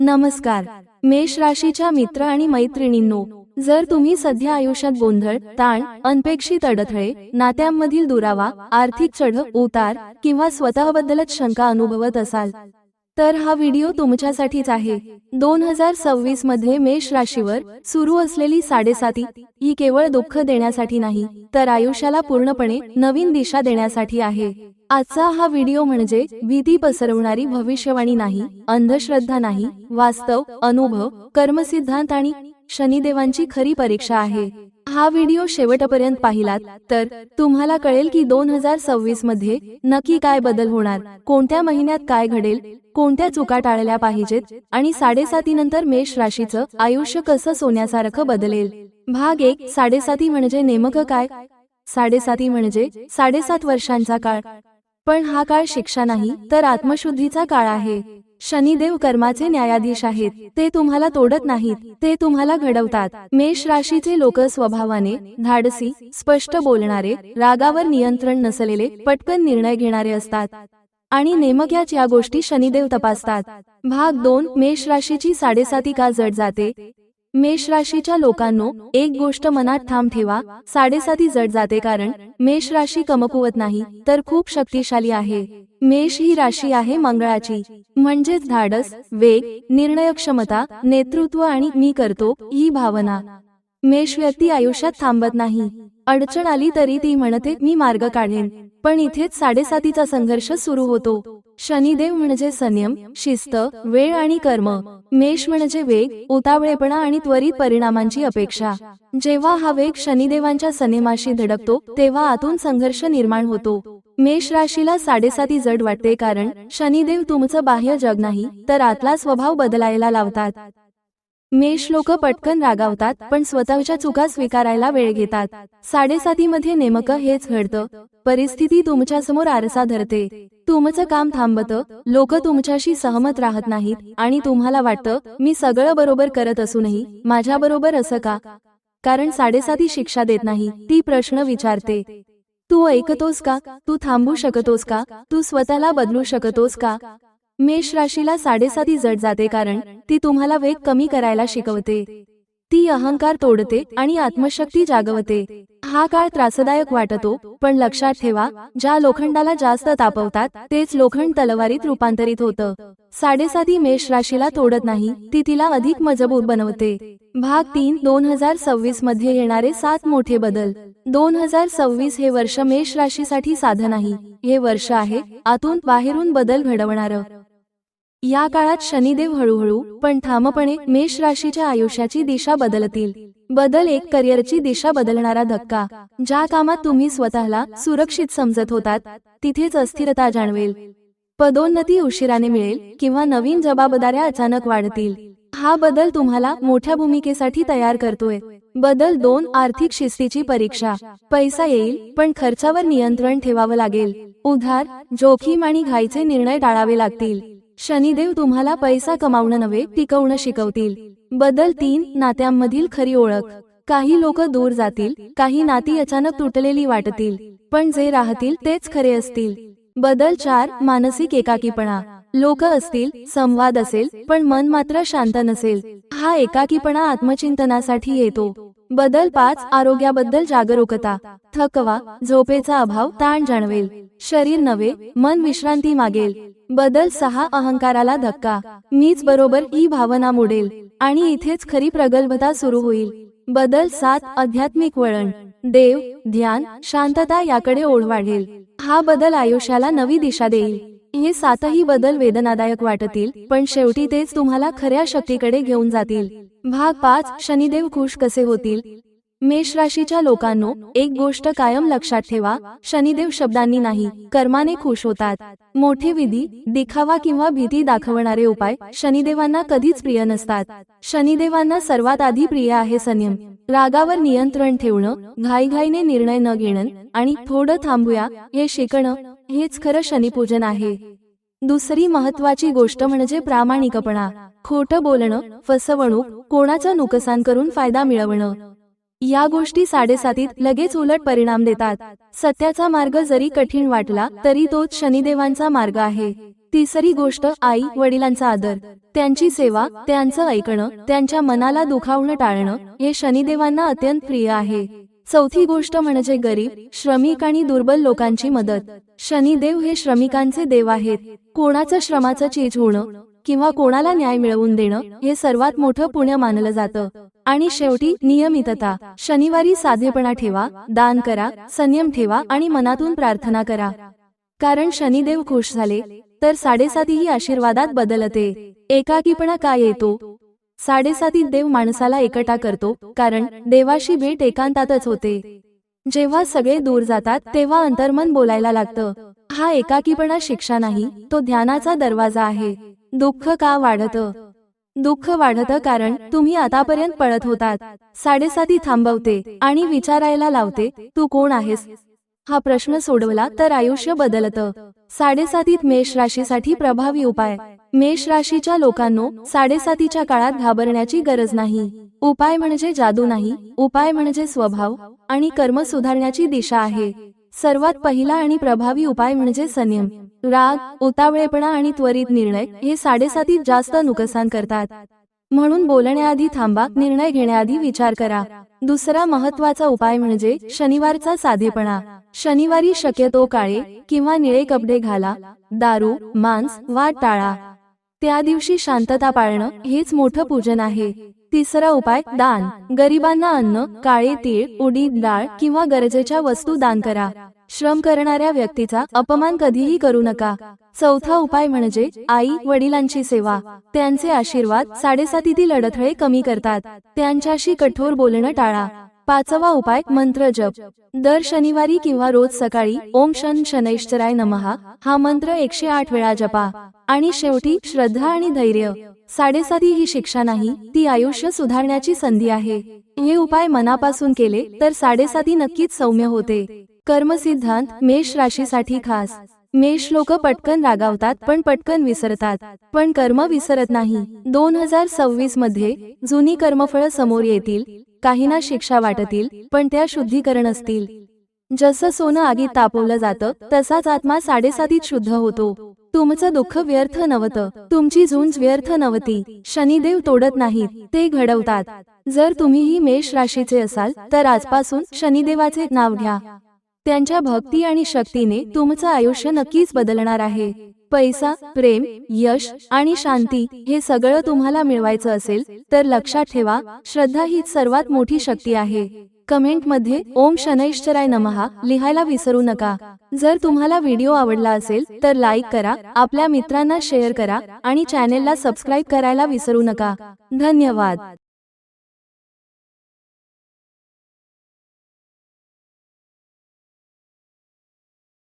नमस्कार. मेष राशीच्या मित्र आणि मैत्रिणींनो जर तुम्ही सध्या आयुष्यात गोंधळ ताण अनपेक्षित अडथळे नात्यांमधील दुरावा आर्थिक चढ उतार किंवा स्वतःबद्दलच शंका अनुभवत असाल तर हा व्हिडिओ तुमच्यासाठीच आहे. दोन हजार सव्वीसमध्ये मेष राशीवर सुरू असलेली साडेसाती ही केवळ दुःख देण्यासाठी नाही तर आयुष्याला पूर्णपणे नवीन दिशा देण्यासाठी आहे. आजचा हा व्हिडिओ म्हणजे भीती पसरवणारी भविष्यवाणी नाही अंधश्रद्धा नाही वास्तव अनुभव कर्मसिद्धांत आणि शनिदेवांची खरी परीक्षा आहे. हा व्हिडिओ शेवटपर्यंत पाहिलात तर तुम्हाला कळेल की दोन हजार सव्वीसमध्ये नक्की काय बदल होणार कोणत्या महिन्यात काय घडेल कोणत्या चुका टाळल्या पाहिजेत आणि साडेसाती नंतर मेष राशीचं आयुष्य कसं सोन्यासारखं बदलेल? भाग एक साडेसाती म्हणजे नेमकं काय? साडेसाती म्हणजे साडेसात वर्षांचा काळ. पण हा काळ शिक्षा नाही तर आत्मशुद्धीचा काळ आहे. शनिदेव कर्माचे न्यायाधीश आहेत. ते तुम्हाला तोडत नाहीत. ते तुम्हाला घडवतात. मेष राशीचे लोक स्वभावाने धाडसी स्पष्ट बोलणारे रागावर नियंत्रण नसलेले पटकन निर्णय घेणारे असतात. आणि नेमक्याच या गोष्टी शनिदेव तपासतात. भाग दोन मेष राशीची साडेसाती का जड जाते? मेष राशीच्या लोकांनो एक गोष्ट मनात ठाम ठेवा साडेसाती जड जाते कारण मेष राशी कमकुवत नाही तर खूप शक्तिशाली आहे. मेष ही राशी आहे मंगळाची. म्हणजेच धाडस वेग निर्णय क्षमता नेतृत्व आणि मी करतो ही भावना. मेष व्यक्ती आयुष्यात थांबत नाही. अडचण आली तरी ती म्हणते मी मार्ग काढेन. पण इथेच साडेसातीचा संघर्ष सुरू होतो. शनिदेव म्हणजे संयम शिस्त वेळ आणि कर्म. मेष म्हणजे वेग उतावळेपणा आणि त्वरित परिणामांची अपेक्षा. जेव्हा हा वेग शनिदेवांच्या सनेमाशी धडकतो तेव्हा आतून संघर्ष निर्माण होतो. मेष राशीला साडेसाती जड वाटते कारण शनिदेव तुमचं बाह्य जग नाही तर आतला स्वभाव बदलायला लावतात. मेष लोक पटकन रागावतात पण स्वतःच्या चुका स्वीकारायला वेळ घेतात. साडेसातीमध्ये नेमकं हेच घडतं. परिस्थिती तुमच्यासमोर आरसा धरते. तुमचं काम थांबतं. लोक तुमच्याशी सहमत राहत नाहीत आणि तुम्हाला वाटतं मी सगळं बरोबर करत असूनही माझ्या बरोबर असं का? कारण साडेसाती शिक्षा देत नाही ती प्रश्न विचारते. तू ऐकतोस का? तू थांबू शकतोस का? तू स्वतःला बदलू शकतोस का? मेष राशीला साडेसाती जड जाते कारण ती तुम्हाला वेग कमी करायला शिकवते. ती अहंकार तोडते आणि आत्मशक्ती जागवते. हा काळ त्रासदायक वाटतो पण लक्षात ठेवा ज्या लोखंडाला जास्त तापवतात तेच लोखंड तलवारीत रूपांतरित होतं. साडेसाती मेष राशीला तोडत नाही ती तिला अधिक मजबूत बनवते. भाग तीन दोन हजार सव्वीसमध्ये येणारे सात मोठे बदल. दोन हजार सव्वीस हे वर्ष मेष राशीसाठी साधं नाही. हे वर्ष आहे आतून बाहेरून बदल घडवणारं. या काळात शनिदेव हळूहळू पण ठामपणे मेष राशीच्या आयुष्याची दिशा बदलतील. बदल एक करिअरची दिशा बदलणारा धक्का. ज्या कामात तुम्ही स्वतःला सुरक्षित समजत होतात तिथेच अस्थिरता जाणवेल. पदोन्नती उशिराने मिळेल किंवा नवीन जबाबदाऱ्या अचानक वाढतील. हा बदल तुम्हाला मोठ्या भूमिकेसाठी तयार करतोय. बदल दोन आर्थिक शिस्तीची परीक्षा. पैसा येईल पण खर्चावर नियंत्रण ठेवावं लागेल. उधार जोखीम आणि घाईचे निर्णय टाळावे लागतील. शनिदेव तुम्हाला पैसा कमावणं नव्हे टिकवणं शिकवतील. बदल तीन नात्यांमधील खरी ओळख. काही लोक दूर जातील काही नाती अचानक तुटलेली वाटतील पण जे राहतील तेच खरे असतील. बदल चार मानसिक एकाकीपणा. लोक असतील संवाद असेल पण मन मात्र शांत नसेल. हा एकाकीपणा आत्मचिंतनासाठी येतो. बदल पाच आरोग्याबद्दल जागरूकता. थकवा झोपेचा अभाव ताण जाणवेल. शरीर नव्हे मन विश्रांती मागेल. बदल सहा अहंकाराला धक्का. मीच बरोबर ही भावना मोडेल. आणि इथेच खरी प्रगल्भता सुरू होईल. बदल सात आध्यात्मिक वळण. देव ध्यान शांतता याकडे ओढ वाढेल. हा बदल आयुष्याला नवी दिशा देईल. हे सातही बदल वेदनादायक वाटतील पण शेवटी तेच तुम्हाला खऱ्या शक्तीकडे घेऊन जातील. भाग पाच शनिदेव खुश कसे होतील? मेष राशीच्या लोकांनो एक गोष्ट कायम लक्षात ठेवा शनिदेव शब्दांनी नाही कर्माने खुश होतात. मोठे विधी दिखावा किंवा भीती दाखवणारे उपाय शनिदेवांना कधीच प्रिय नसतात. शनिदेवांना सर्वात आधी प्रिय आहे संयम. रागावर नियंत्रण ठेवणं घाईघाईने निर्णय न घेणं आणि थोडं थांबूया हे शिकणं हेच खरं शनिपूजन आहे. दुसरी महत्वाची गोष्ट म्हणजे प्रामाणिकपणा. खोटं बोलणं फसवणूक कोणाचं नुकसान करून फायदा मिळवणं. या गोष्टी साडेसातीत लगेच उलट परिणाम देतात. सत्याचा मार्ग जरी कठीण वाटला तरी तोच शनिदेवांचा मार्ग आहे. तिसरी गोष्ट आई वडिलांचा आदर. त्यांची सेवा त्यांचं ऐकणं त्यांच्या मनाला दुखावणं टाळणं हे शनिदेवांना अत्यंत प्रिय आहे. चौथी गोष्ट म्हणजे गरीब श्रमिक आणि दुर्बल लोकांची मदत. शनिदेव हे श्रमिकांचे देव आहेत. कोणाचं श्रमाचं चीज होणं किंवा कोणाला न्याय मिळवून देणं हे सर्वात मोठं पुण्य मानलं जातं. आणि शेवटी नियमितता. शनिवारी साधेपणा ठेवा दान करा संयम ठेवा आणि मनातून प्रार्थना करा. कारण शनिदेव खुश झाले तर साडेसातीही आशीर्वादात बदलते. एकाकीपणा काय येतो? साडेसातीत देव माणसाला एकटा करतो कारण देवाशी भेट एकांतातच होते. जेव्हा सगळे दूर जातात तेव्हा अंतर्मन बोलायला लागतं. हा एकाकीपणा शिक्षा नाही तो ध्यानाचा दरवाजा आहे. दुःख का वाढतं? दुःख वाढतं कारण तुम्ही आतापर्यंत पळत होतात. साडेसाती थांबवते आणि विचारायला लावते तू कोण आहेस? हा प्रश्न सोडवला तर आयुष्य बदलतं. साडेसातीत मेष राशीसाठी प्रभावी उपाय. मेष राशीच्या लोकांनो साडेसातीच्या काळात घाबरण्याची गरज नाही. उपाय म्हणजे जादू नाही. उपाय म्हणजे स्वभाव आणि कर्म सुधारण्याची दिशा आहे. सर्वात पहिला आणि प्रभावी उपाय म्हणजे संयम. राग उतावळेपणा आणि त्वरित निर्णय हे साडेसातीत जास्त नुकसान करतात. म्हणून बोलण्याआधी थांबा निर्णय घेण्याआधी विचार करा. दुसरा महत्त्वाचा उपाय म्हणजे शनिवारचा साधेपणा. शनिवारी शक्यतो काळे किंवा निळे कपडे घाला दारू मांस वाट टाळा. त्या दिवशी शांतता पाळणं हेच मोठं पूजन आहे. तिसरा उपाय दान. गरिबांना अन्न काळे तीळ उडीद डाळ किंवा गरजेच्या वस्तू दान करा. श्रम करणाऱ्या व्यक्तीचा अपमान कधीही करू नका. चौथा उपाय म्हणजे आई वडिलांची सेवा. त्यांचे आशीर्वाद साडेसातीतील अडथळे कमी करतात. त्यांच्याशी कठोर बोलणं टाळा. पाचवा उपाय मंत्र जप. दर शनिवारी किंवा रोज सकाळी ओम शन शनैश्चराय नमहा हा मंत्र एकशे आठ वेळा जपा. आणि शेवटी श्रद्धा आणि धैर्य. साडेसाती ही शिक्षा नाही ती आयुष्य सुधारण्याची संधी आहे. हे उपाय मनापासून केले तर साडेसाती नक्कीच सौम्य होते. कर्मसिद्धांत मेष राशीसाठी खास. मेष लोक पटकन रागावतात पण पटकन विसरतात. पण कर्म विसरत नाही. दोन हजार सव्वीसमध्ये जुनी कर्मफळ समोर येतील काहींना शिक्षा वाटतील पण त्या शुद्धीकरण असतील. जसं सोनं आगीत तापवलं जातं तसाच आत्मा साडेसातीत शुद्ध होतो. तुमचं दुःख व्यर्थ नव्हतं. तुमची झुंज व्यर्थ नव्हती. शनिदेव तोडत नाहीत. ते घडवतात. जर तुम्हीही मेष राशीचे असाल तर आजपासून शनिदेवाचे नाव घ्या. त्यांच्या भक्ती आणि शक्तीने तुमचं आयुष्य नक्कीच बदलणार आहे. पैसा प्रेम यश आणि शांती हे सगळं तुम्हाला मिळवायचं असेल तर लक्षात ठेवा श्रद्धा हीच सर्वात मोठी शक्ती आहे. कमेंटमध्ये ओम शनैश्चराय नमहा लिहायला विसरू नका. जर तुम्हाला व्हिडिओ आवडला असेल तर लाईक करा आपल्या मित्रांना शेअर करा आणि चॅनेलला सबस्क्राईब करायला विसरू नका. धन्यवाद.